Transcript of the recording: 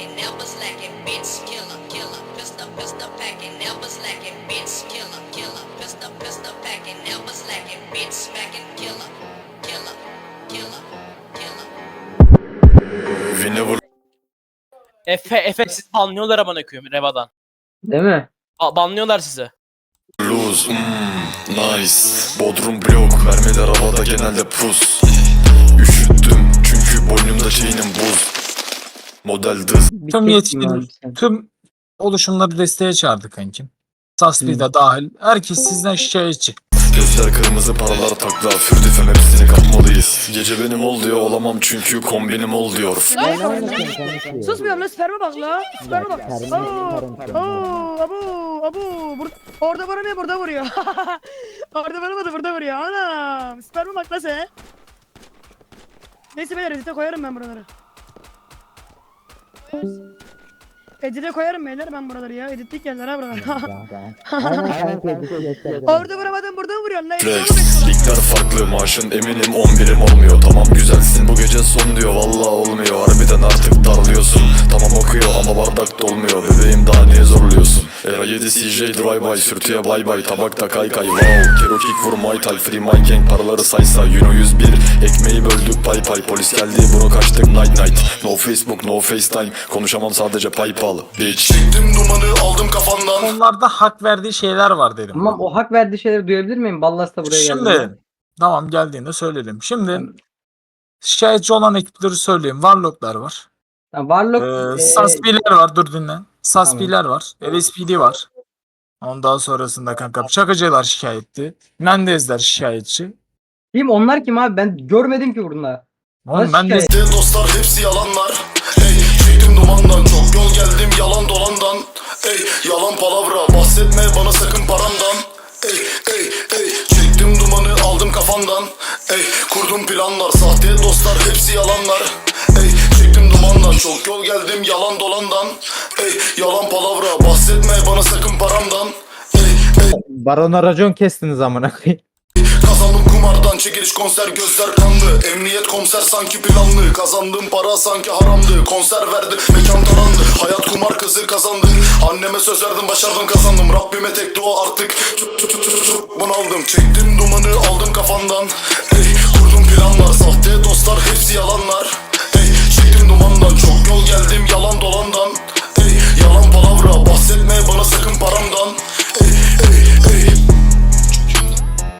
packing, never slacking, bitch killer, killer, pistol, pistol packing, never slacking, bitch killer, killer, pistol, pistol packing, never slacking, bitch smacking, killer, killer, killer, killer. Vini vur Efe, Efe siz banlıyorlar amına koyayım Reva'dan. Değil mi? Ba- banlıyorlar sizi. lose mm, Nice Bodrum blok Mermiler havada genelde pus Model dız Tüm tek yetkili, tüm oluşumları desteğe çağırdık kankim. Sasbi de dahil. Herkes sizden şikayetçi. Gözler kırmızı paralar takla Fürdüfem hepsini kapmalıyız Gece benim ol diyor olamam çünkü kombinim ol diyor Susmuyor lan sperme bak la. Sperme bak. Abo, abo, abo. Bur- orada vuramıyor burada vuruyor. orada vuramadı burada vuruyor. Anam. Sperme bak la sen. Neyse beyler edite koyarım ben buraları. Edite koyarım beyler ben buraları ya. Editlik yerler ha buralar. orada vuramadın burada vuruyorsun la. Flex Ligler farklı maaşın eminim 11'im olmuyor. Tamam güzelsin. Bu gece son diyor Valla olmuyor. Harbiden artık darlıyorsun. Tamam ama bardak dolmuyor Bebeğim daha niye zorluyorsun Era 7 CJ drive by sürtüye bay bay Tabakta kay kay wow Kero kick vur my tal free my gang Paraları saysa Yuno 101 Ekmeği böldük pay pay Polis geldi bunu kaçtık night night No Facebook no FaceTime Konuşamam sadece paypal Bitch Çektim dumanı aldım kafandan Onlarda hak verdiği şeyler var dedim. Tamam o hak verdiği şeyleri duyabilir miyim? Ballas da buraya geldi. Şimdi tamam geldiğinde söyledim. Şimdi şikayetçi olan ekipleri söyleyeyim. Warlock'lar var. Ha, Warlock Ee, Saspi'ler var dur dinle. Saspi'ler var. LSPD var. Ondan sonrasında kanka Çakıcılar şikayetçi. Mendezler şikayetçi. kim onlar kim abi? Ben görmedim ki burada. Oğlum Mendez şikayet? dostlar hepsi yalanlar Hey çektim dumandan çok yol geldim yalan dolandan Ey yalan palavra bahsetme bana sakın paramdan Ey ey ey çektim dumanı aldım kafandan Ey kurdum planlar sahte dostlar hepsi yalanlar Ey çektim dumandan çok yol geldim yalan dolandan. Ey yalan palavra bahsetme bana sakın paramdan. Ey ey. Barona racon kestiniz amına koyayım. Kazandım kumardan çekiliş konser gözler kanlı Emniyet komiser sanki planlı. Kazandığım para sanki haramdı. Konser verdi mekan tarandı Hayat kumar kızı kazandı. Anneme söz verdim başardım kazandım. Rabbime tek dua artık. Bunaldım. Çektim dumanı aldım kafandan. Ey kurdum planlar. Sahte dostlar hepsi yalanlar